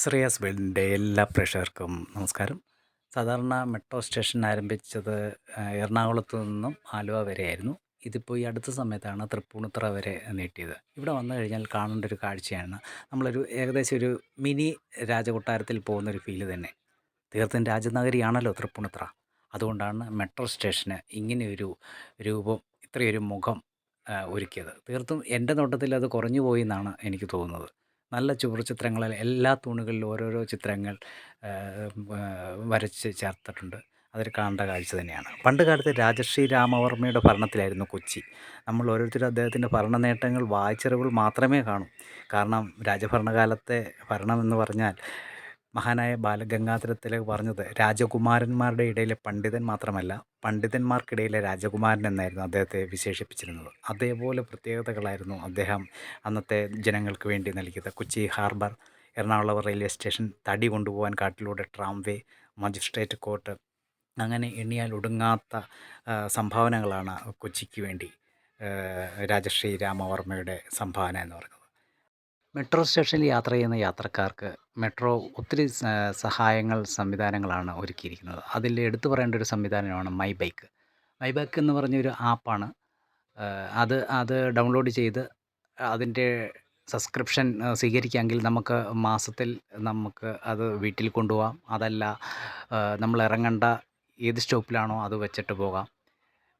ശ്രേയസ് വേൾഡിന്റെ എല്ലാ പ്രേക്ഷകർക്കും നമസ്കാരം. സാധാരണ മെട്രോ സ്റ്റേഷൻ ആരംഭിച്ചത് എറണാകുളത്തു നിന്നും ആലുവ വരെയായിരുന്നു. ഇതിപ്പോൾ ഈ അടുത്ത സമയത്താണ് തൃപ്പൂണിത്തറ വരെ നീട്ടിയത്. ഇവിടെ വന്നു കഴിഞ്ഞാൽ കാണേണ്ട ഒരു കാഴ്ചയാണ്. നമ്മളൊരു ഏകദേശം ഒരു മിനി രാജകൊട്ടാരത്തിൽ പോകുന്നൊരു ഫീൽ തന്നെ. തീർത്തും രാജനഗരിയാണല്ലോ തൃപ്പൂണിത്തറ. അതുകൊണ്ടാണ് മെട്രോ സ്റ്റേഷന് ഇങ്ങനെയൊരു രൂപം ഇത്രയൊരു മുഖം ഒരുക്കിയത്. തീർത്തും എന്റെ നോട്ടത്തിൽ അത് കുറഞ്ഞു പോയി എന്നാണ് എനിക്ക് തോന്നുന്നത്. നല്ല ചുവർ ചിത്രങ്ങളിൽ എല്ലാ തൂണുകളിലും ഓരോരോ ചിത്രങ്ങൾ വരച്ച് ചേർത്തിട്ടുണ്ട്. അതൊരു കാണേണ്ട കാഴ്ച തന്നെയാണ്. പണ്ട് കാലത്ത് രാജശ്രീ രാമവർമ്മയുടെ ഭരണത്തിലായിരുന്നു കൊച്ചി. നമ്മൾ ഓരോരുത്തരും അദ്ദേഹത്തിന്റെ ഭരണ നേട്ടങ്ങൾ വായിച്ചറിവുകൾ മാത്രമേ കാണൂ. കാരണം രാജഭരണകാലത്തെ ഭരണം എന്ന് പറഞ്ഞാൽ മഹാനായ ബാലഗംഗാധര തിലക് പറഞ്ഞത് രാജകുമാരന്മാരുടെ ഇടയിലെ പണ്ഡിതൻ മാത്രമല്ല പണ്ഡിതന്മാർക്കിടയിലെ രാജകുമാരൻ എന്നായിരുന്നു അദ്ദേഹത്തെ വിശേഷിപ്പിച്ചിരുന്നത്. അതേപോലെ പ്രത്യേകതകളായിരുന്നു അദ്ദേഹം അന്നത്തെ ജനങ്ങൾക്ക് വേണ്ടി നൽകിയത്. Kochi harbour Ernakulam railway station തടി കൊണ്ടുപോകാൻ കാട്ടിലൂടെ ട്രാംവേ മജിസ്ട്രേറ്റ് കോർട്ട് അങ്ങനെ എണ്ണിയാൽ ഒടുങ്ങാത്ത സംഭാവനകളാണ് കൊച്ചിക്ക് വേണ്ടി രാജശ്രീ രാമവർമ്മയുടെ സംഭാവന എന്ന് പറയുന്നത്. മെട്രോ സ്റ്റേഷനിൽ യാത്ര ചെയ്യുന്ന യാത്രക്കാർക്ക് മെട്രോ ഒത്തിരി സഹായങ്ങൾ സംവിധാനങ്ങളാണ് ഒരുക്കിയിരിക്കുന്നത്. അതിൽ എടുത്തു പറയേണ്ട ഒരു സംവിധാനമാണ് മൈ ബൈക്ക്. മൈ ബൈക്ക് എന്ന് പറഞ്ഞൊരു ആപ്പാണ്. അത് അത് ഡൗൺലോഡ് ചെയ്ത് അതിന്റെ സബ്സ്ക്രിപ്ഷൻ സ്വീകരിക്കാമെങ്കിൽ നമുക്ക് മാസത്തിൽ നമുക്ക് അത് വീട്ടിൽ കൊണ്ടുപോകാം. അതല്ല നമ്മൾ ഇറങ്ങേണ്ട ഏത് സ്റ്റോപ്പിലാണോ അത് വെച്ചിട്ട് പോകാം.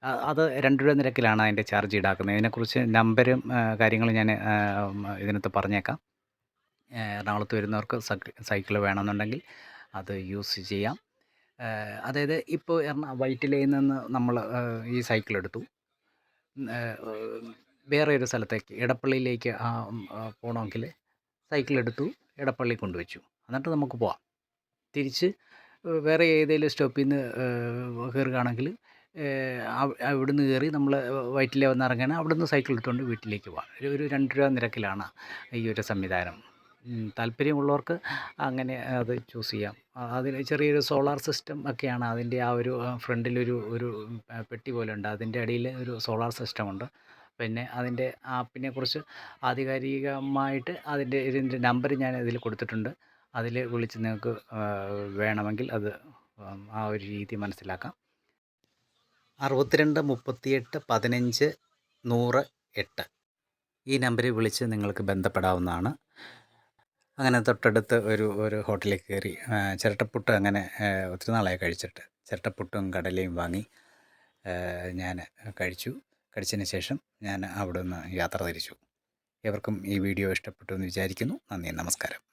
അത് രണ്ട് രൂപ നിരക്കിലാണ് അതിന്റെ ചാർജ് ഈടാക്കുന്നത്. ഇതിനെക്കുറിച്ച് നമ്പരും കാര്യങ്ങളും ഞാൻ ഇതിനകത്ത് പറഞ്ഞേക്കാം. എറണാകുളത്ത് വരുന്നവർക്ക് സൈക്കിൾ വേണമെന്നുണ്ടെങ്കിൽ അത് യൂസ് ചെയ്യാം. അതായത് ഇപ്പോൾ എറണാ വൈറ്റിലയിൽ നിന്ന് നമ്മൾ ഈ സൈക്കിൾ എടുത്തു. വേറെ ഒരു സ്ഥലത്തേക്ക് ആ, പോകണമെങ്കിൽ സൈക്കിൾ എടുത്തു എടപ്പള്ളി കൊണ്ടുവച്ചു. എന്നിട്ട് നമുക്ക് പോവാം. തിരിച്ച് വേറെ ഏതെങ്കിലും സ്റ്റോപ്പിൽ നിന്ന് കയറുകയാണെങ്കിൽ അവിടുന്ന് കയറി നമ്മൾ വയറ്റിലെ വന്ന് ഇറങ്ങണം നിന്ന് സൈക്കിൾ എടുത്തുകൊണ്ട് വീട്ടിലേക്ക് പോകാം ഒരു ഒരു രണ്ട് രൂപ നിരക്കിലാണ് ഈ ഒരു സംവിധാനം. താല്പര്യമുള്ളവർക്ക് അങ്ങനെ അത് ചൂസ് ചെയ്യാം. അതിന് ചെറിയൊരു സോളാർ സിസ്റ്റം ഒക്കെയാണ്. അതിന്റെ ആ ഒരു ഫ്രണ്ടിലൊരു ഒരു പെട്ടി പോലെ ഉണ്ട്. അതിന്റെ അടിയിൽ ഒരു സോളാർ സിസ്റ്റം ഉണ്ട്. പിന്നെ അതിന്റെ ആപ്പിനെക്കുറിച്ച് ആധികാരികമായിട്ട് അതിന്റെ ഇതിന്റെ നമ്പർ ഞാൻ ഇതിൽ കൊടുത്തിട്ടുണ്ട്. അതിൽ വിളിച്ച് നിങ്ങൾക്ക് വേണമെങ്കിൽ അത് ആ ഒരു രീതി മനസ്സിലാക്കാം. അറുപത്തിരണ്ട് മുപ്പത്തിയെട്ട് പതിനഞ്ച് നൂറ് എട്ട്. ഈ നമ്പറിൽ വിളിച്ച് നിങ്ങൾക്ക് ബന്ധപ്പെടാവുന്നതാണ്. അങ്ങനെ തൊട്ടടുത്ത് ഒരു ഒരു ഹോട്ടലിൽ കയറി ചിരട്ടപ്പുട്ട് അങ്ങനെ ഒത്തിരി നാളായി കഴിച്ചിട്ട്. ചിരട്ടപ്പുട്ടും കടലയും വാങ്ങി ഞാൻ കഴിച്ചു. കഴിച്ചതിന് ശേഷം ഞാൻ അവിടെ നിന്ന് യാത്ര തിരിച്ചു. ഏവർക്കും ഈ വീഡിയോ ഇഷ്ടപ്പെട്ടു എന്ന് വിചാരിക്കുന്നു. നന്ദി നമസ്കാരം.